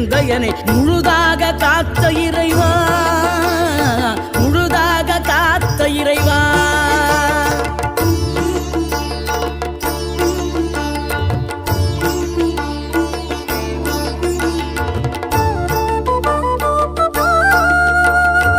இருந்த என்னை முழுதாக காத்த இறை